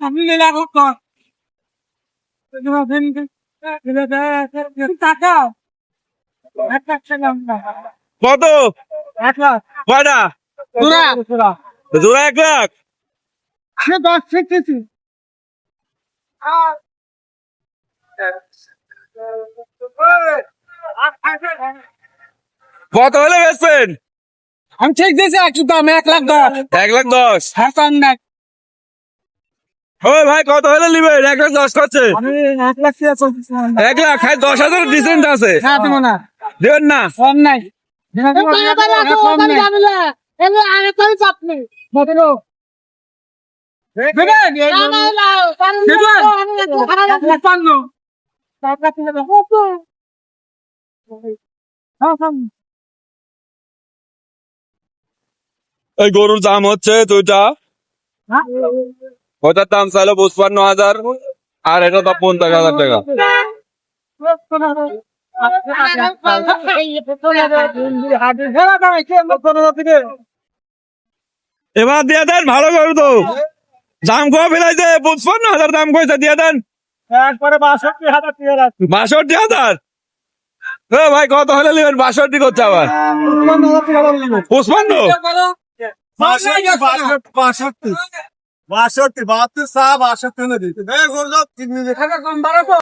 আমি লীলা কর। কত? এক লাখ। কয়টা? জোড়া। এক লাখ? আমি দশ শিখতেছি কত হলে বেচবেন আমি ঠিক দিয়েছি একটু দাম এক লাখ দশ। এক লাখ দশ। হাসান ভাই কত হলে নিবেন এক লাখ দশ করছে। এক লাখ খাই দশ হাজার ডিসেন্ট আছে। হ্যাঁ দেবেন না? কম নাই। হ্যাঁ, হ্যাঁ। এই গরুর দাম হচ্ছে দুইটা। হ্যাঁ? ওটার দাম চাইলো? পঁচপান্ন হাজার। আর এটা দাম পঞ্চাশ হাজার টাকা। এবার দিয়ে দেন ভালো গরু তো। দাম কম ফেলাইছে? পঁচপান্ন হাজার দাম কইছে দিয়ে দেন। একবারে বাষট্টি হাজার বাষট্টি হাজার? ভাই কত হলে নেবেন? বাষট্টি করছে আবার। পঁচপান্ন বাষট্টি। বাষট্টি বাহাত্তর সা বাষট্টি দেখা কম বাড়াবো